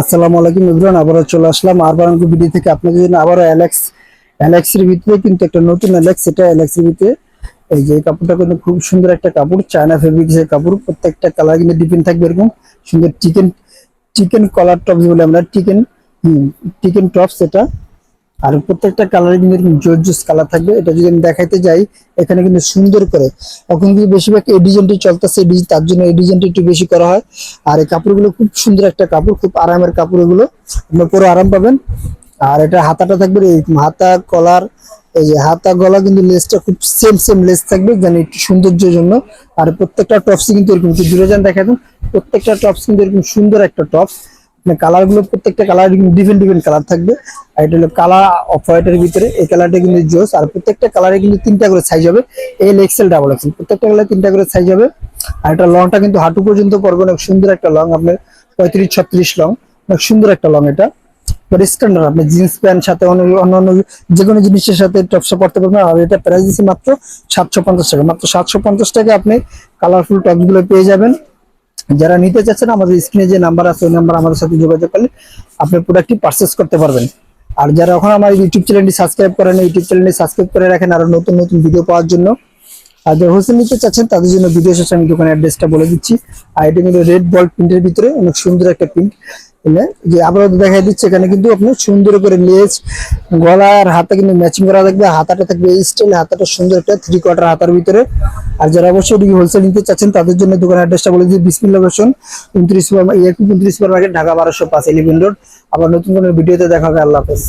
আসসালামু আলাইকুম ইব্রান আবারও চলে আসলাম। আরবারাঙ্গ ভিডিও থেকে আপনাদের জন্য আবারও অ্যালেক্স অ্যালেক্সের ভিতরে কিন্তু একটা নতুন অ্যালেক্স এটা অ্যালেক্সের ভিতরে। এই যে কাপড়টা কিন্তু খুব সুন্দর একটা কাপড় চায়না ফেব্রিক্সের কাপড়, প্রত্যেকটা কালার কিন্তু ডিপেন্ড থাকবে এরকম। সুন্দর চিকেন চিকেন কলার টপস বলে আমরা চিকেন চিকেন টপস এটা। আর প্রত্যেকটা কালারে কিন্তু এরকম জোর কালার থাকবে। এটা যদি আমি দেখাইতে যাই, এখানে কিন্তু সুন্দর করে। এখন কিন্তু বেশিরভাগ এই ডিজাইনটি চলতেছে এই তার জন্য এই ডিজাইনটি একটু বেশি করা হয়। আর এই কাপড়গুলো খুব সুন্দর একটা কাপড়, খুব আরামের কাপড় এগুলো আপনার পুরো আরাম পাবেন। আর এটা হাতাটা থাকবে এরকম হাতা কলার এই যে হাতা গলা কিন্তু লেসটা খুব সেম সেম লেস থাকবে, যেন একটু সৌন্দর্যের জন্য। আর প্রত্যেকটা টপস কিন্তু এরকম দূরে যান দেখা দেন, প্রত্যেকটা টপস কিন্তু এরকম সুন্দর একটা টপস কালারগুলো প্রত্যেকটা কালার ডিফারেন্ট ডিফারেন্ট কালার থাকবে। আর এটা হলো কালার অফ হোয়াইটের ভিতরে, এই কালারটা কিন্তু জোস। আর প্রত্যেকটা কালারে কিন্তু তিনটা করে সাইজ হবে। এল এক্সেল ডাবল এক্সেল প্রত্যেকটা কালারে তিনটা করে সাইজ হবে। আর এটা লংটা কিন্তু হাঁটু পর্যন্ত পড়বে অনেক সুন্দর একটা লং আপনার পঁয়ত্রিশ, ছত্রিশ লং অনেক সুন্দর একটা লং এটা। স্ট্যান্ডার্ড আপনি জিন্স প্যান্ট সাথে অন্য অন্যান্য যে কোনো জিনিসের সাথে টপসা পড়তে পারবেন। আর এটা প্রাইস মাত্র সাতশো পঞ্চাশ টাকা। মাত্র সাতশো পঞ্চাশ টাকা আপনি কালারফুল টপসগুলো পেয়ে যাবেন। যারা নিতে চাচ্ছেন, আমাদের স্ক্রিনে যে নাম্বার আছে, ওই নাম্বার আমাদের সাথে যোগাযোগ করলে আপনি প্রোডাক্টটি পারচেস করতে পারবেন। আর যারা এখন আমার ইউটিউব চ্যানেলটি সাবস্ক্রাইব করেন ইউটিউব চ্যানেলটি সাবস্ক্রাইব করে রাখেন, আরও নতুন নতুন ভিডিও পাওয়ার জন্য। আর যারা হোসেল নিতে চাচ্ছেন, তাদের জন্য ভিডিও শেষে আমি দোকানের অ্যাড্রেসটা বলে দিচ্ছি। আর এটা কিন্তু রেড বল প্রিন্টের ভিতরে অনেক সুন্দর একটা প্রিন্ট যে আবারও দেখা দিচ্ছে, এখানে কিন্তু আপনি সুন্দর করে লেজ, গলা আর হাতে কিন্তু ম্যাচিং করা থাকবে, হাতাটা থাকবে স্টাইল হাতাটা সুন্দর একটা থ্রি কোয়ার্টার হাতার ভিতরে। আর যারা অবশ্যই এটি হোলসেল নিতে চাচ্ছেন, তাদের জন্য দোকানের অ্যাড্রেসটা বলে দিচ্ছি বিসমিল লোকেশন উনত্রিশ উনত্রিশ সুপার মার্কেট ঢাকা বারোশো পাঁচ এলিভেন রোড আবার নতুন কোনো ভিডিওতে দেখা হবে, আল্লাহ হাফেজ।